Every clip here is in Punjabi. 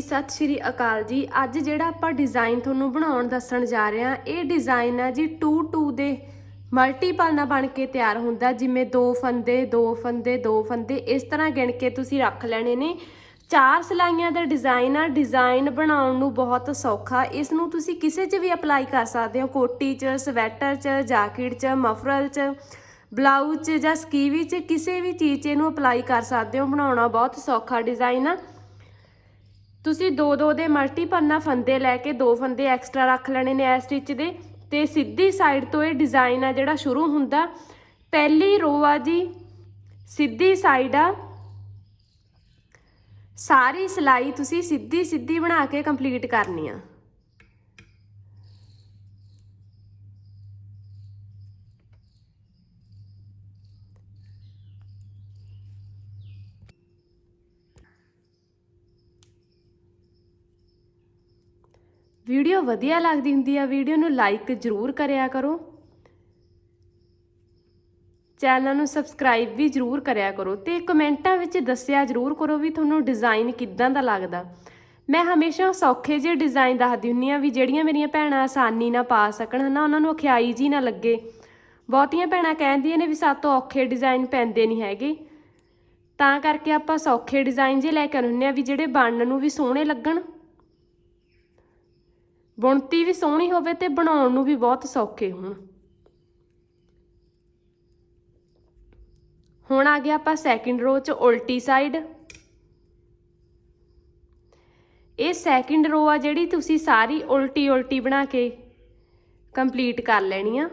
ਸਤਿ ਸ਼੍ਰੀ ਅਕਾਲ ਜੀ। ਅੱਜ ਜਿਹੜਾ ਆਪਾਂ ਡਿਜ਼ਾਈਨ ਤੁਹਾਨੂੰ ਬਣਾਉਣ ਦੱਸਣ ਜਾ ਰਹੇ ਹਾਂ, ਇਹ ਡਿਜ਼ਾਈਨ ਹੈ ਜੀ 2 2 ਦੇ ਮਲਟੀਪਲ ਨਾਲ ਬਣ ਕੇ ਤਿਆਰ ਹੁੰਦਾ, ਜਿਵੇਂ ਦੋ ਫੰਦੇ ਦੋ ਫੰਦੇ ਦੋ ਫੰਦੇ, ਇਸ ਤਰ੍ਹਾਂ ਗਿਣ ਕੇ ਤੁਸੀਂ ਰੱਖ ਲੈਣੇ ਨੇ। ਚਾਰ ਸਲਾਈਆਂ ਦਾ ਡਿਜ਼ਾਈਨ ਆ ਡਿਜ਼ਾਈਨ ਬਣਾਉਣ ਨੂੰ ਬਹੁਤ ਸੌਖਾ। ਇਸ ਨੂੰ ਤੁਸੀਂ ਕਿਸੇ 'ਚ ਵੀ ਅਪਲਾਈ ਕਰ ਸਕਦੇ ਹੋ, ਕੋਟੀ 'ਚ, ਸਵੈਟਰ 'ਚ, ਜਾਕਟ 'ਚ, ਮਫਰਲ 'ਚ, ਬਲਾਊਜ਼ 'ਚ ਜਾਂ ਸਕੀਵੀ 'ਚ, ਕਿਸੇ ਵੀ ਚੀਜ਼ 'ਚ ਇਹਨੂੰ ਅਪਲਾਈ ਕਰ ਸਕਦੇ ਹੋ। ਬਣਾਉਣਾ ਬਹੁਤ ਸੌਖਾ ਡਿਜ਼ਾਈਨ ਆ। ਤੁਸੀਂ ਦੋ ਦੋ ਦੇ ਮਲਟੀਪਲ ਨਾਲ ਫੰਦੇ ਲੈ ਕੇ ਦੋ ਫੰਦੇ ਐਕਸਟਰਾ ਰੱਖ ਲੈਣੇ ਨੇ ਇਸ ਸਟਿਚ ਦੇ। ਤੇ ਸਿੱਧੀ ਸਾਈਡ ਤੋਂ ਇਹ ਡਿਜ਼ਾਈਨ ਆ ਜਿਹੜਾ ਸ਼ੁਰੂ ਹੁੰਦਾ। ਪਹਿਲੀ ਰੋ ਆ ਜੀ, ਸਿੱਧੀ ਸਾਈਡ ਆ। ਸਾਰੀ ਸਿਲਾਈ ਤੁਸੀਂ ਸਿੱਧੀ ਸਿੱਧੀ ਬਣਾ ਕੇ ਕੰਪਲੀਟ ਕਰਨੀ ਆ। ਵੀਡੀਓ ਵਧੀਆ ਲੱਗਦੀ ਹੁੰਦੀ ਆ, ਵੀਡੀਓ ਨੂੰ ਲਾਈਕ ਜ਼ਰੂਰ ਕਰਿਆ ਕਰੋ। ਚੈਨਲ ਨੂੰ ਸਬਸਕ੍ਰਾਈਬ ਵੀ ਜ਼ਰੂਰ ਕਰਿਆ ਕਰੋ ਤੇ ਕਮੈਂਟਾਂ ਵਿੱਚ ਦੱਸਿਆ ਜ਼ਰੂਰ ਕਰੋ ਵੀ ਤੁਹਾਨੂੰ ਡਿਜ਼ਾਈਨ ਕਿੱਦਾਂ ਦਾ ਲੱਗਦਾ। ਮੈਂ ਹਮੇਸ਼ਾ ਸੌਖੇ ਜਿਹੇ ਡਿਜ਼ਾਈਨ ਦੱਸਦੀ ਹੁੰਨੀ ਆ ਵੀ ਜਿਹੜੀਆਂ ਮੇਰੀਆਂ ਭੈਣਾਂ ਆਸਾਨੀ ਨਾਲ ਪਾ ਸਕਣ, ਹਨਾ, ਉਹਨਾਂ ਨੂੰ ਅਖਿਆਈ ਜੀ ਨਾ ਲੱਗੇ। ਬਹੁਤੀਆਂ ਭੈਣਾਂ ਕਹਿੰਦੀਆਂ ਨੇ ਵੀ ਸਾਤੋਂ ਔਖੇ ਡਿਜ਼ਾਈਨ ਪੈਂਦੇ ਨਹੀਂ ਹੈਗੇ। ਤਾਂ ਕਰਕੇ ਆਪਾਂ ਸੌਖੇ ਡਿਜ਼ਾਈਨ ਜੇ ਲੈ ਕੇ ਆਉਂਦੇ ਆ ਵੀ ਜਿਹੜੇ ਬਣਨ ਨੂੰ ਵੀ ਸੋਹਣੇ ਲੱਗਣ। ਬੁਣਤੀ ਵੀ ਸੋਹਣੀ ਹੋਵੇ ਤੇ ਬਣਾਉਣ ਨੂੰ ਵੀ ਬਹੁਤ ਸੌਖੇ ਹੋਣ। ਹੁਣ ਆ ਗਿਆ ਆਪਾਂ ਸੈਕਿੰਡ ਰੋ 'ਚ ਉਲਟੀ ਸਾਈਡ ਇਹ ਸੈਕਿੰਡ ਰੋ ਆ ਜਿਹੜੀ ਤੁਸੀਂ ਸਾਰੀ ਉਲਟੀ ਉਲਟੀ ਬਣਾ ਕੇ ਕੰਪਲੀਟ ਕਰ ਲੈਣੀ ਆ।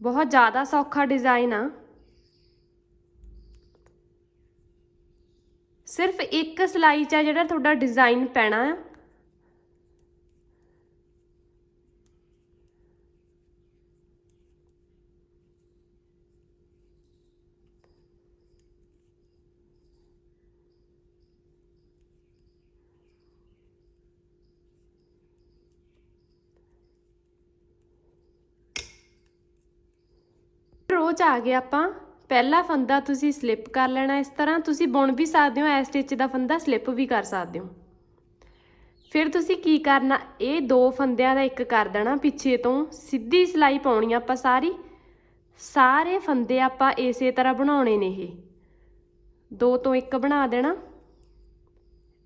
ਬਹੁਤ ਜ਼ਿਆਦਾ ਸੌਖਾ ਡਿਜ਼ਾਈਨ ਆ। ਇੱਕ ਸਲਾਈ 'ਚ ਆ ਜਿਹੜਾ ਤੁਹਾਡਾ ਡਿਜ਼ਾਈਨ ਪੈਣਾ ਆ। ਰੋਜ਼ ਆ ਗਏ ਆਪਾਂ। ਪਹਿਲਾ ਫੰਦਾ ਤੁਸੀਂ ਸਲਿੱਪ ਕਰ ਲੈਣਾ ਇਸ ਤਰ੍ਹਾਂ, ਤੁਸੀਂ ਬੁਣ ਵੀ ਸਕਦੇ ਹੋ ਐ ਸਟਿਚ ਦਾ ਫੰਦਾ ਸਲਿੱਪ ਵੀ ਕਰ ਸਕਦੇ ਹੋ। ਫਿਰ ਤੁਸੀਂ ਕੀ ਕਰਨਾ, ਇਹ ਦੋ ਫੰਦਿਆਂ ਦਾ ਇੱਕ ਕਰ ਦੇਣਾ ਪਿੱਛੇ ਤੋਂ, ਸਿੱਧੀ ਸਿਲਾਈ ਪਾਉਣੀ ਆਪਾਂ ਸਾਰੀ। ਸਾਰੇ ਫੰਦੇ ਆਪਾਂ ਇਸੇ ਤਰ੍ਹਾਂ ਬਣਾਉਣੇ ਨੇ ਇਹ। ਦੋ ਤੋਂ ਇੱਕ ਬਣਾ ਦੇਣਾ।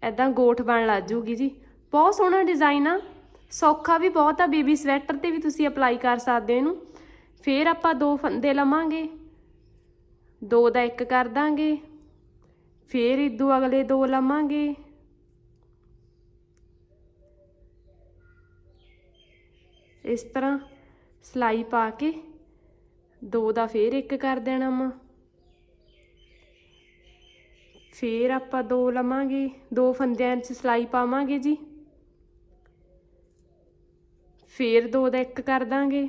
ਐਦਾਂ ਗੋਠ ਬਣ ਲੱਗ ਜੂਗੀ ਜੀ। ਬਹੁਤ ਸੋਹਣਾ ਡਿਜ਼ਾਈਨ ਆ। ਸੌਖਾ ਵੀ ਬਹੁਤ ਆ ਬੇਬੀ ਸਵੈਟਰ ਤੇ ਵੀ ਤੁਸੀਂ ਅਪਲਾਈ ਕਰ ਸਕਦੇ ਹੋ ਇਹਨੂੰ। ਫਿਰ ਆਪਾਂ ਦੋ ਫੰਦੇ ਲਵਾਂਗੇ। ਦੋ ਦਾ ਇੱਕ ਕਰ ਦਾਂਗੇ, ਫਿਰ ਇਦੋਂ ਅਗਲੇ ਦੋ ਲਵਾਂਗੇ। ਇਸ ਤਰ੍ਹਾਂ ਸਲਾਈ ਪਾ ਕੇ ਦੋ ਦਾ ਫਿਰ ਇੱਕ ਕਰ ਦੇਣਾ ਵਾ। ਫਿਰ ਆਪਾਂ ਦੋ ਲਵਾਂਗੇ, ਦੋ ਫੰਦਿਆਂ 'ਚ ਸਲਾਈ ਪਾਵਾਂਗੇ ਜੀ। ਫਿਰ ਦੋ ਦਾ ਇੱਕ ਕਰ ਦਾਂਗੇ।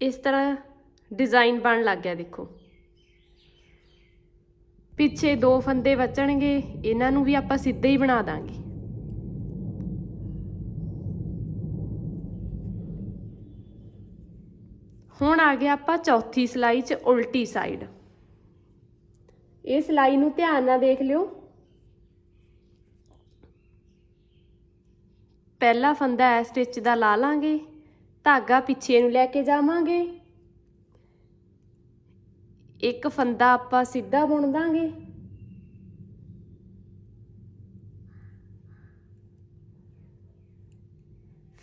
ਇਸ ਤਰ੍ਹਾਂ ਡਿਜ਼ਾਈਨ ਬਣ ਲੱਗ ਗਿਆ, ਦੇਖੋ। ਪਿੱਛੇ ਦੋ ਫੰਦੇ ਬਚਣਗੇ, ਇਹਨਾਂ ਨੂੰ ਵੀ ਆਪਾਂ ਸਿੱਧੇ ਹੀ ਬਣਾ ਦਾਂਗੇ। ਹੁਣ ਆ ਗਿਆ ਆਪਾਂ ਚੌਥੀ ਸਲਾਈ 'ਚ ਉਲਟੀ ਸਾਈਡ ਇਹ ਸਲਾਈ ਨੂੰ ਧਿਆਨ ਨਾਲ ਦੇਖ ਲਿਓ। ਪਹਿਲਾ ਫੰਦਾ ਐ ਸਟਿਚ ਦਾ ਲਾ ਲਾਂਗੇ। ਧਾਗਾ ਪਿੱਛੇ ਨੂੰ ਲੈ ਕੇ ਜਾਵਾਂਗੇ। ਇੱਕ ਫੰਦਾ ਆਪਾਂ ਸਿੱਧਾ ਬੁਣ ਦਾਂਗੇ।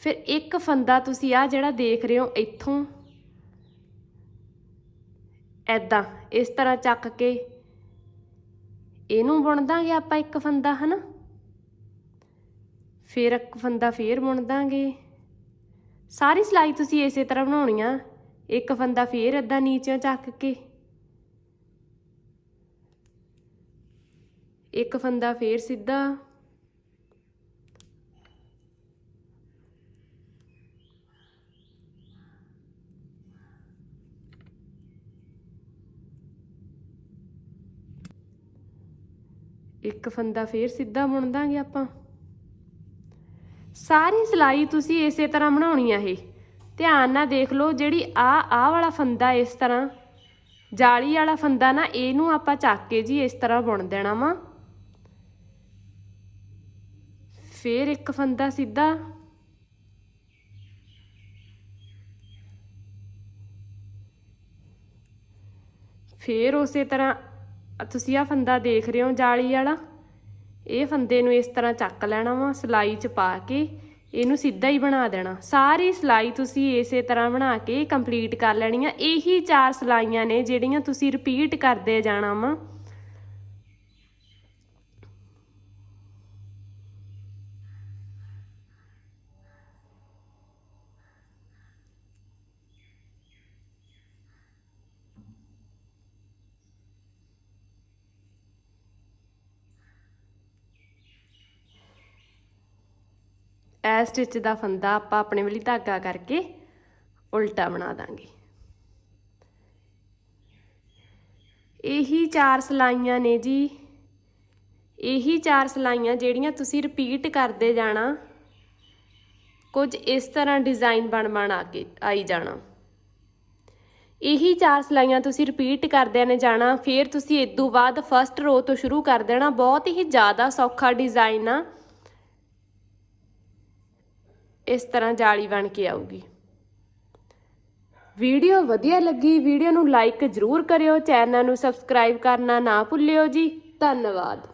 ਫਿਰ ਇੱਕ ਫੰਦਾ ਤੁਸੀਂ ਆ ਜਿਹੜਾ ਦੇਖ ਰਹੇ ਹੋ ਇੱਥੋਂ। ਐਦਾਂ ਇਸ ਤਰ੍ਹਾਂ ਚੱਕ ਕੇ ਇਹਨੂੰ ਬੁਣ ਦਾਂਗੇ ਆਪਾਂ ਇੱਕ ਫੰਦਾ, ਹਨਾ? ਫਿਰ ਇੱਕ ਫੰਦਾ ਫੇਰ ਬੁਣ ਦਾਂਗੇ। ਸਾਰੀ ਸਲਾਈ ਤੁਸੀਂ ਇਸੇ ਤਰ੍ਹਾਂ ਬਣਾਉਣੀ ਆ ਇੱਕ ਫੰਦਾ ਫੇਰ ਏਦਾਂ ਨੀਚੇ ਚੱਕ ਕੇ। ਇੱਕ ਫੰਦਾ ਫੇਰ ਸਿੱਧਾ। ਇੱਕ ਫੰਦਾ ਫੇਰ ਸਿੱਧਾ ਬੁਣ ਦਾਂਗੇ ਆਪਾਂ। ਸਾਰੀ ਸਿਲਾਈ ਤੁਸੀਂ ਇਸੇ ਤਰ੍ਹਾਂ ਬਣਾਉਣੀ ਆ ਇਹ। ਧਿਆਨ ਨਾਲ ਦੇਖ ਲਓ ਜਿਹੜੀ ਆ ਆ ਵਾਲਾ ਫੰਦਾ ਇਸ ਤਰ੍ਹਾਂ। ਜਾਲੀ ਵਾਲਾ ਫੰਦਾ ਨਾ, ਇਹਨੂੰ ਆਪਾਂ ਚੱਕ ਕੇ ਜੀ ਇਸ ਤਰ੍ਹਾਂ ਬੁਣ ਦੇਣਾ ਵਾ। ਫੇਰ ਇੱਕ ਫੰਦਾ ਸਿੱਧਾ। ਫੇਰ ਉਸੇ ਤਰ੍ਹਾਂ ਤੁਸੀਂ ਆ ਫੰਦਾ ਦੇਖ ਰਹੇ ਹੋ ਜਾਲੀ ਵਾਲਾ। ਇਹ ਫੰਦੇ ਨੂੰ ਇਸ ਤਰ੍ਹਾਂ ਚੱਕ ਲੈਣਾ ਵਾ, ਸਿਲਾਈ 'ਚ ਪਾ ਕੇ, ਇਹਨੂੰ ਸਿੱਧਾ ਹੀ ਬਣਾ ਦੇਣਾ। ਸਾਰੀ ਸਿਲਾਈ ਤੁਸੀਂ ਇਸੇ ਤਰ੍ਹਾਂ ਬਣਾ ਕੇ ਕੰਪਲੀਟ ਕਰ ਲੈਣੀ ਆ। ਇਹੀ ਚਾਰ ਸਿਲਾਈਆਂ ਨੇ ਜਿਹੜੀਆਂ ਤੁਸੀਂ ਰਿਪੀਟ ਕਰਦੇ ਜਾਣਾ ਵਾ। ਇਹ ਸਟਿਚ ਦਾ ਫੰਦਾ ਆਪਾਂ ਆਪਣੇ ਵਾਲੀ ਧਾਗਾ ਕਰਕੇ ਉਲਟਾ ਬਣਾ ਦਾਂਗੇ। ਇਹੀ ਚਾਰ ਸਲਾਈਆਂ ਨੇ ਜੀ। ਇਹੀ ਚਾਰ ਸਲਾਈਆਂ ਜਿਹੜੀਆਂ ਤੁਸੀਂ ਰਿਪੀਟ ਕਰਦੇ ਜਾਣਾ। ਕੁਝ ਇਸ ਤਰ੍ਹਾਂ ਡਿਜ਼ਾਈਨ ਬਣ ਬਣ ਆ ਕੇ ਆਈ ਜਾਣਾ। ਇਹੀ ਚਾਰ ਸਲਾਈਆਂ ਤੁਸੀਂ ਰਿਪੀਟ ਕਰਦਿਆਂ ਨੇ ਜਾਣਾ। ਫਿਰ ਤੁਸੀਂ ਇਸ ਤੋਂ ਬਾਅਦ ਫਰਸਟ ਰੋ ਤੋਂ ਸ਼ੁਰੂ ਕਰ ਦੇਣਾ। ਬਹੁਤ ਹੀ ਜ਼ਿਆਦਾ ਸੌਖਾ ਡਿਜ਼ਾਈਨ ਆ। ਇਸ ਤਰ੍ਹਾਂ ਜਾਲੀ ਬਣ ਕੇ ਆਊਗੀ। ਵੀਡੀਓ ਵਧੀਆ ਲੱਗੀ, ਵੀਡੀਓ ਨੂੰ ਲਾਈਕ ਜ਼ਰੂਰ ਕਰਿਓ ਚੈਨਲ ਨੂੰ ਸਬਸਕ੍ਰਾਈਬ ਕਰਨਾ ਨਾ ਭੁੱਲਿਓ ਜੀ। ਧੰਨਵਾਦ।